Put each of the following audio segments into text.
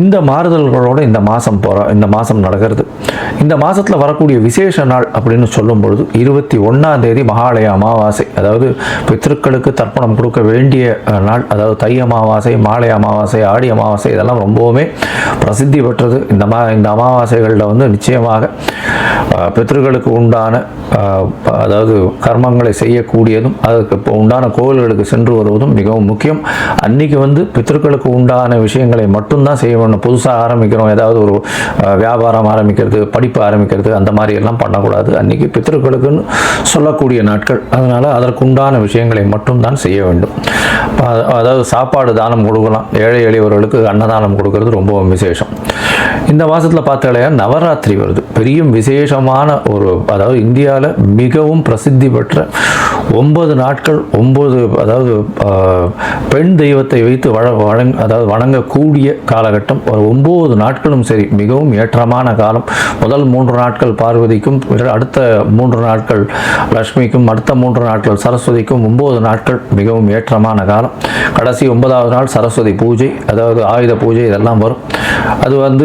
இந்த மாறுதல்களோட இந்த மாதம் போகிற இந்த மாதம் நடக்கிறது. இந்த மாதத்தில் வரக்கூடிய விசேஷ நாள் அப்படின்னு சொல்லும் பொழுது இருபத்தி ஒன்றாம் தேதி மகாலய அமாவாசை. அதாவது பித்திருக்களுக்கு தர்ப்பணம் கொடுக்க வேண்டிய நாள். அதாவது தை அமாவாசை மாலை அமாவாசை ஆடி அமாவாசை இதெல்லாம் ரொம்பவுமே பிரசித்தி பெற்றது. இந்த மா இந்த அமாவாசைகளில் வந்து நிச்சயமாக பித்திருக்களுக்கு பித்ருக்களுக்கு உண்டான அதாவது கர்மங்களை செய்யக்கூடியதும் அதுக்கு இப்போ உண்டான கோவில்களுக்கு சென்று வருவதும் மிகவும் முக்கியம். அன்றைக்கி வந்து பித்ருக்களுக்கு உண்டான விஷயங்களை மட்டும்தான் செய்ய ஒன்று புதுசாக ஆரம்பிக்கிறோம் ஏதாவது ஒரு வியாபாரம் ஆரம்பிக்கிறது படிப்பு ஆரம்பிக்கிறது அந்த மாதிரி எல்லாம் பண்ணக்கூடாது. அன்றைக்கி பித்தர்களுக்குன்னு சொல்லக்கூடிய நாட்கள். அதனால் அதற்குண்டான விஷயங்களை மட்டும்தான் செய்ய வேண்டும். அதாவது சாப்பாடு தானம் கொடுக்கலாம். ஏழை எளியவர்களுக்கு அன்னதானம் கொடுக்கறது ரொம்பவும் விசேஷம். இந்த மாதத்தில் பார்த்தாலே நவராத்திரி வருது. பெரிய விசேஷமான ஒரு அதாவது இந்தியாவில் மிகவும் பிரசித்தி பெற்ற ஒன்பது நாட்கள் ஒன்பது அதாவது ஆஹ், பெண் தெய்வத்தை வைத்து வழ வழங் அதாவது வணங்கக்கூடிய காலகட்டம். ஒரு ஒம்பது நாட்களும் சரி மிகவும் ஏற்றமான காலம். முதல் மூன்று நாட்கள் பார்வதிக்கும் அடுத்த மூன்று நாட்கள் லக்ஷ்மிக்கும் அடுத்த மூன்று நாட்கள் சரஸ்வதிக்கும் ஒம்பது நாட்கள் மிகவும் ஏற்றமான காலம். கடைசி ஒன்பதாவது நாள் சரஸ்வதி பூஜை அதாவது ஆயுத பூஜை இதெல்லாம் வரும். அது வந்து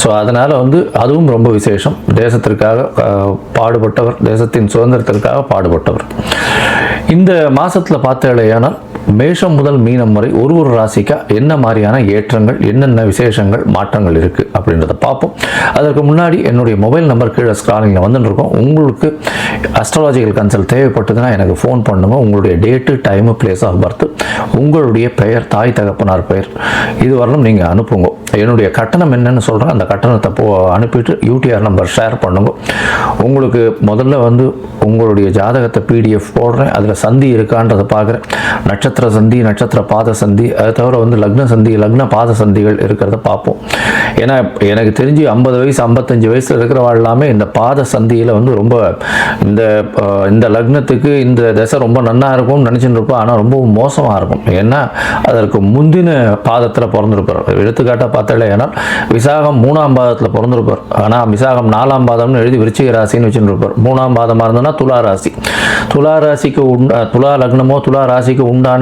ஸோ அதனால் வந்து அதுவும் ரொம்ப விசேஷம். தேசத்திற்காக பாடுபட்டவர் தேசத்தின் சுதந்திரத்திற்காக பாடுபட்டவர். இந்த மாதத்தில் பார்த்தாலேயானால் மேஷம் முதல் மீனம் வரை ஒரு ஒரு ராசிக்கா என்ன மாதிரியான ஏற்றங்கள் என்னென்ன விசேஷங்கள் மாற்றங்கள் இருக்குது அப்படின்றத பார்ப்போம். அதற்கு முன்னாடி என்னுடைய மொபைல் நம்பர் கீழே ஸ்க்ராலிங்கில் வந்துட்டு இருக்கோம் உங்களுக்கு அஸ்ட்ராலஜிக்கல் கன்சல்ட் தேவைப்பட்டதுன்னா எனக்கு ஃபோன் பண்ணுங்க. உங்களுடைய date time place of birth உங்களுடைய பெயர் தாய் தகப்பனார் பெயர். இது வரலும் நீங்கள் அனுப்புங்க. என்னுடைய கட்டணம் என்னன்னு சொல்கிறேன் அந்த கட்டணத்தை போ அனுப்பிட்டு யூடிஆர் நம்பர் ஷேர் பண்ணுங்க. உங்களுக்கு முதல்ல வந்து உங்களுடைய ஜாதகத்தை பிடிஎஃப் போடுறேன். அதில் சந்தி இருக்கான்றதை பார்க்குறேன். நட்சத்திர நட்சத்திர சந்தி நட்சத்திர பாத சந்தி அதை தவிர வந்து லக்ன சந்தி லக்ன பாத சந்திகள் இருக்கிறத பார்ப்போம். ஏன்னா எனக்கு தெரிஞ்சு ஐம்பது வயசு ஐம்பத்தஞ்சு வயசில் இருக்கிறவா எல்லாமே இந்த பாத சந்தியில் வந்து ரொம்ப இந்த இந்த லக்னத்துக்கு இந்த தசை ரொம்ப நன்னா இருக்கும்னு நினச்சிட்டு இருப்போம் ஆனால் ரொம்ப மோசமாக இருக்கும். ஏன்னா அதற்கு முந்தின பாதத்தில் பிறந்திருப்பார். எடுத்துக்காட்டாக பார்த்தாலே ஏன்னா விசாகம் மூணாம் பாதத்தில் பிறந்திருப்பார். ஆனால் விசாகம் நாலாம் பாதம்னு எழுதி விருச்சிக ராசின்னு வச்சுருப்பார் இருப்பார். மூணாம் பாதமாக இருந்ததுன்னா துலா ராசி. துலா ராசிக்கு உண்டா துலா லக்னமோ துலா ராசிக்கு உண்டான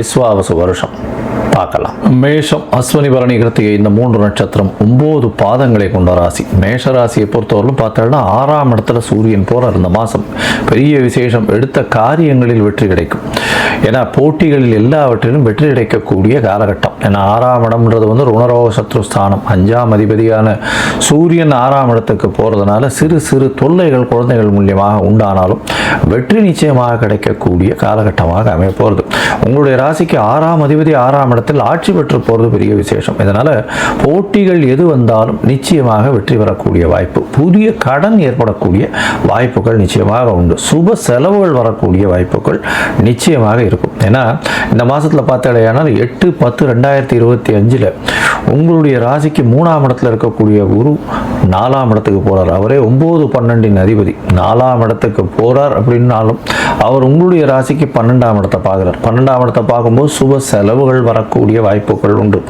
விஸ்வாவசு வருஷம். பார்க்கலாம். மேஷம் அஸ்வனி பரணி கிருத்திகை இந்த மூன்று நட்சத்திரம் ஒன்பது பாதங்களை கொண்ட ராசி. மேஷ ராசியை பொறுத்தவரையிலும் பார்த்தோம்னா ஆறாம் இடத்துல சூரியன் போறார் இந்த மாதம் பெரிய விசேஷம் எடுத்த காரியங்களில் வெற்றி கிடைக்கும். ஏன்னா போட்டிகளில் எல்லாவற்றிலும் வெற்றி கிடைக்கக்கூடிய காலகட்டம். ஏன்னா ஆறாம் இடம்ன்றது வந்து ருணரோக சத்ருஸ்தானம் அஞ்சாம் அதிபதியான சூரியன் ஆறாம் இடத்துக்கு போகிறதுனால சிறு சிறு தொல்லைகள் குழந்தைகள் மூலியமாக உண்டானாலும் வெற்றி நிச்சயமாக கிடைக்கக்கூடிய காலகட்டமாக அமைய போகிறது உங்களுடைய ராசிக்கு ஆறாம் அதிபதி ஆறாம் இடத்தில் ஆட்சி பெற்று போகிறது பெரிய விசேஷம். இதனால் போட்டிகள் எது வந்தாலும் நிச்சயமாக வெற்றி பெறக்கூடிய வாய்ப்பு புதிய கடன் ஏற்படக்கூடிய வாய்ப்புகள் நிச்சயமாக உண்டு. சுப செலவுகள் வரக்கூடிய வாய்ப்புகள் நிச்சயமாக இருக்கும். ஏன்னா இந்த மாதத்தில் பார்த்தாலேயானால் எட்டு பத்து ரெண்டாயிரத்தி இருபத்தி அஞ்சில் உங்களுடைய ராசிக்கு மூணாம் இடத்துல இருக்கக்கூடிய குரு நாலாம் இடத்துக்கு போகிறார் அவரே ஒம்பது பன்னெண்டின் அதிபதி. நாலாம் இடத்துக்கு போகிறார் அப்படின்னாலும் அவர் உங்களுடைய ராசிக்கு பன்னெண்டாம் இடத்தை பார்க்குறார். பன்னெண்டாம் இடத்தை பார்க்கும்போது சுப செலவுகள் வரக்கூடிய வாய்ப்புகள் உண்டு.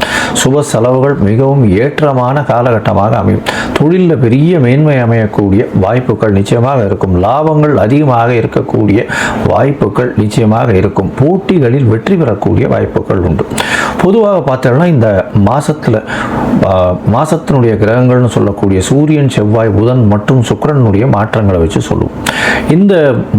சுப செலவுகள் மிகவும் ஏற்றமான காலகட்டமாக அமையும். தொழிலில் பெரிய மேன்மை அமையக்கூடிய வாய்ப்புகள் நிச்சயமாக இருக்கும். லாபங்கள் அதிகமாக இருக்கக்கூடிய வாய்ப்புகள் நிச்சயமாக இருக்கும். போட்டிகளில் வெற்றி பெறக்கூடிய வாய்ப்புகள் உண்டு. பொதுவாக பார்த்தோம்னா இந்த மாதத்தில் மாதத்தினுடைய கிரகங்கள்னு சொல்லக்கூடிய சூரியன் செவ்வாய் புதன் மற்றும் சுக்கரனுடைய மாற்றங்களை வச்சு சொல்லுவோம். இந்த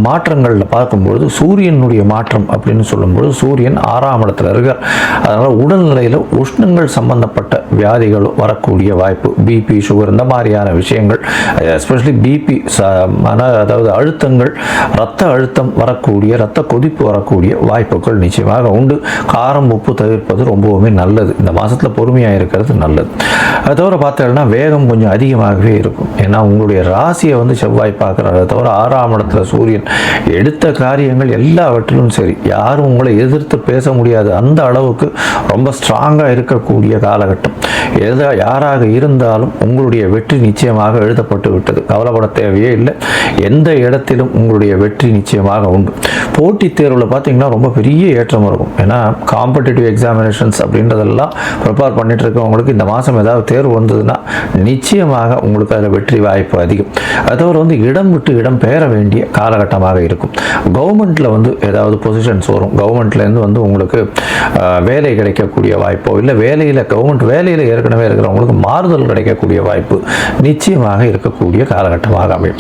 மாற்றங்களில் பார்க்கும்பொழுது சூரியனுடைய மாற்றம் அப்படின்னு சொல்லும்பொழுது சூரியன் ஆறாம் இடத்துல இருக்கார். அதனால் உடல்நிலையில் உஷ்ணங்கள் சம்பந்தப்பட்ட வியாதிகள் வரக்கூடிய வாய்ப்பு பிபி சுகர் இந்த மாதிரியான விஷயங்கள் எஸ்பெஷலி பிபி அதாவது அழுத்தங்கள் ரத்த அழுத்தம் வரக்கூடிய ரத்த கொதிப்பு வரக்கூடிய வாய்ப்புகள் நிச்சயமாக உண்டு. காரம் உப்பு தவிர்ப்பது ரொம்பவுமே நல்லது. இந்த மாதத்தில் பொறுமையாக இருக்கிறது நல்லது. அது தவிர பார்த்தீங்கன்னா வேகம் கொஞ்சம் அதிகமாகவே இருக்கும். ஏன்னா உங்களுடைய ராசியை வந்து செவ்வாய் பார்க்குறாரு. அதை தவிர ஆறாம் இடத்துல சூரியன் எடுத்த காரியங்கள் எல்லாவற்றிலும் சரி. யாரும் உங்களை எதிர்த்து பேச முடியாது. அந்த அளவுக்கு ரொம்ப ஸ்ட்ராங்காக இருக்கக்கூடிய காலகட்டம். எதா யாராக இருந்தாலும் உங்களுடைய வெற்றி நிச்சயமாக எழுதப்பட்டு விட்டது. கவலைப்பட தேவையே இல்லை. எந்த இடத்திலும் உங்களுடைய வெற்றி நிச்சயமாக உண்டு. போட்டித் தேர்வில் பார்த்தீங்கன்னா ரொம்ப பெரிய ஏற்றம் இருக்கும். ஏன்னா காம்படிட்டிவ் எக்ஸாமினேஷன்ஸ் அப்படின்றதெல்லாம் ப்ரிப்பேர் பண்ணிட்டு இருக்கவங்களுக்கு இந்த மாதம் ஏதாவது தேர்வு வந்ததுன்னா நிச்சயமாக உங்களுக்கு அதில் வெற்றி வாய்ப்பு அதிகம். அதோட வந்து இடம் விட்டு இடம் பெயர வேண்டிய காலகட்டமாக இருக்கும். கவர்மெண்ட்டில் வந்து ஏதாவது பொசிஷன்ஸ் வரும். கவர்மெண்ட்லேருந்து வந்து உங்களுக்கு வேலை கிடைக்கக்கூடிய வாய்ப்போ இல்லை வேலையில் கவர்மெண்ட் வேலையில் ஏற்கனவே இருக்கிறவங்களுக்கு மாறுதல் கிடைக்கக்கூடிய வாய்ப்பு நிச்சயமாக இருக்கக்கூடிய காலகட்டமாக அமையும்.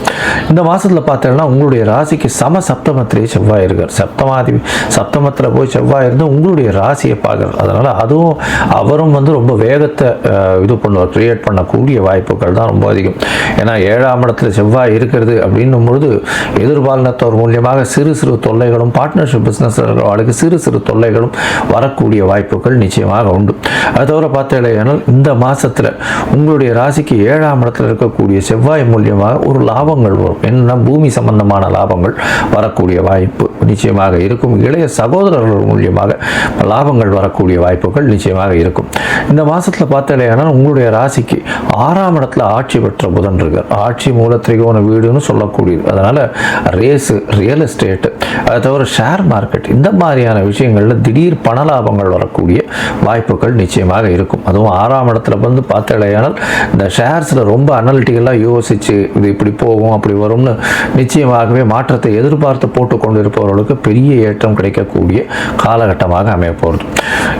இந்த மாதத்தில் பார்த்தோம்னா உங்களுடைய ராசிக்கு சம சப்தமத்திலே செவ்வாய் இருக்கார். சப்தமாதி சப்தமத்தில் போய் செவ்வாய் இருந்து உங்களுடைய ராசியை பார்க்குறது. அதனால் அதுவும் அவரும் வந்து ரொம்ப வேகத்தை இது பண்ணுவார். கிரியேட் பண்ணக்கூடிய வாய்ப்புகள் தான் ரொம்ப அதிகம். ஏன்னா ஏழாம் இடத்துல செவ்வாய் இருக்கிறது அப்படின்னும் பொழுது எதிர்பாலினத்தோர் மூலியமாக சிறு சிறு தொல்லைகளும் பார்ட்னர்ஷிப் பிஸ்னஸ் இருக்கிறவர்களுக்கு சிறு சிறு தொல்லைகளும் வரக்கூடிய வாய்ப்புகள் நிச்சயமாக உண்டு. அது தவிர பார்த்தீங்கன்னா இந்த மாசத்துல உங்களுடைய ராசிக்கு ஏழாம் இடத்துல இருக்கக்கூடிய செவ்வாய் மூலியமாக ஒரு லாபங்கள் வரும். என்னன்னா பூமி சம்பந்தமான லாபங்கள் வரக்கூடிய வாய்ப்பு நிச்சயமாக இருக்கும். இளைய சகோதரர்கள் மூலியமாக லாபங்கள் வரக்கூடிய வாய்ப்புகள் நிச்சயமாக இருக்கும். இந்த மாதத்தில் மாசத்துல உங்களுடைய ராசிக்கு ஆறாம் இடத்துல ஆட்சி பெற்ற புதன் இருக்கார். ஆட்சி மூல திரிகோண வீடுன்னு சொல்லக்கூடியது. அதனால ரேஸு ரியல் எஸ்டேட்டு அதை தவிர ஷேர் மார்க்கெட் இந்த மாதிரியான விஷயங்களில் திடீர் பண லாபங்கள் வரக்கூடிய வாய்ப்புகள் நிச்சயமாக இருக்கும். அதுவும் ஆறாம் இடத்துல வந்து பார்த்தாலேயானால் இந்த ஷேர்ஸில் ரொம்ப அனலிட்டிக்கலாக யோசித்து இது இப்படி போகும் அப்படி வரும்னு நிச்சயமாகவே மாற்றத்தை எதிர்பார்த்து போட்டு கொண்டு இருப்பவர்களுக்கு பெரிய ஏற்றம் கிடைக்கக்கூடிய காலகட்டமாக அமைய போகிறது.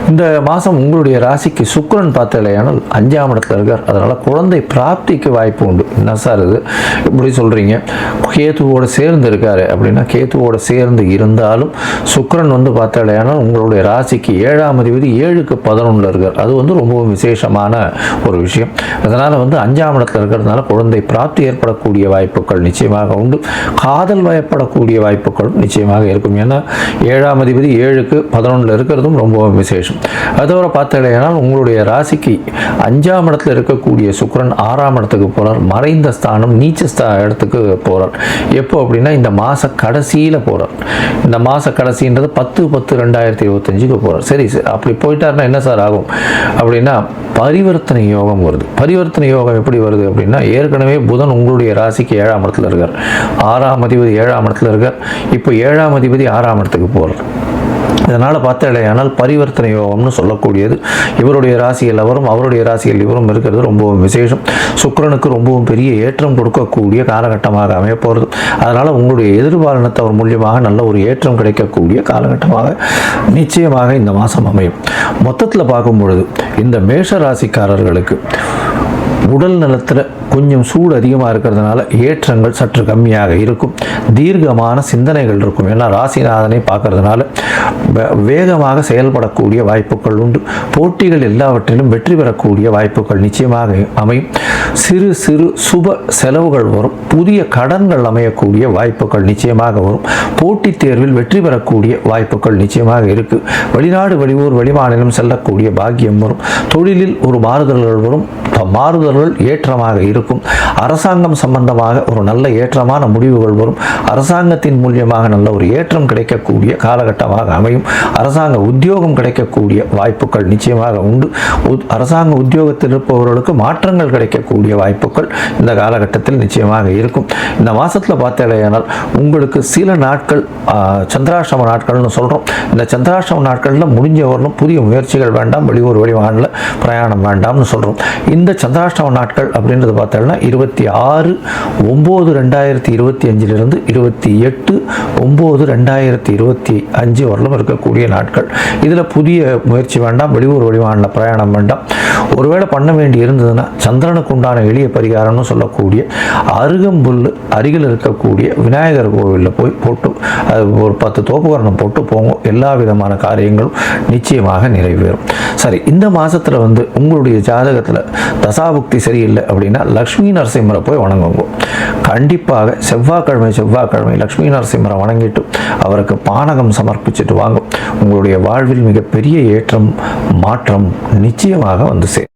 இந்த மாதம் உங்களுடைய ராசிக்கு சுக்கரன் பார்த்தாலேயானால் அஞ்சாம் இடத்துல இருக்கார். அதனால் குழந்தை பிராப்திக்கு வாய்ப்பு உண்டு. என்ன சார் இது? இப்படி சொல்கிறீங்க கேத்துவோடு சேர்ந்து இருக்கார் அப்படின்னா கேத்துவோடு சேர்ந்து இருந்தாலும் சுக்கரன் வந்து பார்த்தாலேயானால் உங்களுடைய ராசிக்கு ஏழாம் அதிபதி ஏழுக்கு பதினொன்றில் இருக்கார். அது வந்து ரொம்பவும் விசேஷமான ஒரு விஷயம். அதனால் வந்து அஞ்சாம் இடத்துல இருக்கிறதுனால குழந்தை பிராப்தி ஏற்படக்கூடிய வாய்ப்புகள் நிச்சயமாக உண்டு. காதல் வயப்படக்கூடிய வாய்ப்புகளும் நிச்சயமாக இருக்கும். ஏன்னா ஏழாம் அதிபதி ஏழுக்கு பதினொன்றில் இருக்கிறதும் ரொம்பவும் விசேஷம். அதோட பார்த்தீங்கன்னா உங்களுடைய ராசிக்கு அஞ்சாம் இடத்துல இருக்கக்கூடிய சுக்கரன் ஆறாம் இடத்துக்கு போகிறார் மறைந்த ஸ்தானம் நீச்ச ஸ்தா இடத்துக்கு போகிறார் எப்போ அப்படின்னா இந்த மாத கடைசியில் போகிறார் இந்த மாத கடைசின்றது பத்து பத்து ரெண்டாயிரத்தி இருபத்தஞ்சுக்கு போகிறார் சரி சார். அப்படி போயிட்டாருன்னா என்ன சார் ஆகும்? அப்படின்னா பரிவர்த்தனை யோகம் வருது. பரிவர்த்தனை யோகம் எப்படி வருது அப்படின்னா ஏற்கனவே புதன் உங்களுடைய ராசிக்கு ஏழாம் இடத்துல இருக்கார். ஆறாம் அதிபதி ஏழாம் இடத்துல இருக்கார். இப்போ ஏழாம் அதிபதி ஆறாம் இடத்துக்கு போகிறது இதனால் பார்த்தாலேயானால் பரிவர்த்தனை யோகம்னு சொல்லக்கூடியது. இவருடைய ராசியில் அவரும் அவருடைய ராசியில் இவரும் இருக்கிறது ரொம்பவும் விசேஷம். சுக்கரனுக்கு ரொம்பவும் பெரிய ஏற்றம் கொடுக்கக்கூடிய காலகட்டமாக அமைய போகிறது அதனால் உங்களுடைய எதிர்பாலனத்தவர் மூலியமாக நல்ல ஒரு ஏற்றம் கிடைக்கக்கூடிய காலகட்டமாக நிச்சயமாக இந்த மாதம் அமையும். மொத்தத்தில் பார்க்கும் பொழுது இந்த மேஷ ராசிக்காரர்களுக்கு உடல் நலத்தில் கொஞ்சம் சூடு அதிகமாக இருக்கிறதுனால ஏற்றங்கள் சற்று கம்மியாக இருக்கும். தீர்க்கமான சிந்தனைகள் இருக்கும். ஏன்னா ராசிநாதனை பார்க்கறதுனால வே- வேகமாக செயல்படக்கூடிய வாய்ப்புகள் உண்டு. போட்டிகள் எல்லாவற்றிலும் வெற்றி பெறக்கூடிய வாய்ப்புகள் நிச்சயமாக அமையும். சிறு சிறு சுப செலவுகள் வரும். புதிய கடன்கள் அமையக்கூடிய வாய்ப்புகள் நிச்சயமாக வரும். போட்டித் தேர்வில் வெற்றி பெறக்கூடிய வாய்ப்புகள் நிச்சயமாக இருக்கு. வெளிநாடு வெளியூர் வெளிமாநிலம் செல்லக்கூடிய பாக்கியம் வரும். தொழிலில் ஒரு மாறுதல்கள் வரும். மாறுதல்கள் ஏற்றமாக இருக்கும். அரசாங்கம் சம்பந்தமாக ஒரு நல்ல ஏற்றமான முடிவுகள் வரும். அரசாங்கத்தின் மூலியமாக நல்ல ஒரு ஏற்றம் கிடைக்கக்கூடிய காலகட்டமாக அமையும். அரசாங்க உத்தியோகம் கிடைக்கக்கூடிய வாய்ப்புகள் நிச்சயமாக உண்டு. உத்- அரசாங்க உத்தியோகத்தில் இருப்பவர்களுக்கு மாற்றங்கள் கிடைக்கக்கூடிய வாய்ப்புகள் இந்த காலகட்டத்தில் நிச்சயமாக இருக்கும். இந்த மாசத்துல பார்த்தேனால் உங்களுக்கு சில நாட்கள் சந்திராஷ்டம நாட்கள்னு சொல்றோம். இந்த சந்திராஷ்டம நாட்களில் முடிஞ்ச வரலும் புதிய முயற்சிகள் வேண்டாம் வெளியூர் வெளிமாநில பிரயாணம் வேண்டாம்னு சொல்றோம். இந்த சந்திராஷ்டம நாட்கள் அப்படின்றது பார்த்தோம்னா இருபத்தி ஆறு ஒம்பது ரெண்டாயிரத்தி இருபத்தி அஞ்சிலிருந்து இருபத்தி எட்டு ஒம்பது ரெண்டாயிரத்தி இருபத்தி அஞ்சு வரலும் இருக்கக்கூடிய நாட்கள். இதில் புதிய முயற்சி வேண்டாம் வெளியூர் வெளிமாநில பிரயாணம் வேண்டாம். ஒருவேளை பண்ண வேண்டி இருந்ததுன்னா சந்திரனுக்கு உண்டான எளிய பரிகாரம்னு சொல்லக்கூடிய அருகம்புல் அருகில் இருக்கக்கூடிய விநாயகர் கோவிலில் போய் போட்டு அது ஒரு பத்து தோப்புகரணம் போட்டு போங்க. எல்லா விதமான காரியங்களும் நிச்சயமாக நிறைவேறும். சரி இந்த மாதத்தில் வந்து உங்களுடைய ஜாதகத்தில் தசாபுக்தி சரியில்லை அப்படின்னா லக்ஷ்மி நரசிம்மரை போய் வணங்குங்க. கண்டிப்பாக செவ்வாய்க்கிழமை செவ்வாய்க்கிழமை லக்ஷ்மி நரசிம்மரை வணங்கிட்டு அவருக்கு பானகம் சமர்ப்பிச்சுட்டு வாங்க. உங்களுடைய வாழ்வில் மிகப்பெரிய ஏற்றம் மாற்றம் நிச்சயமாக வந்து சேரும்.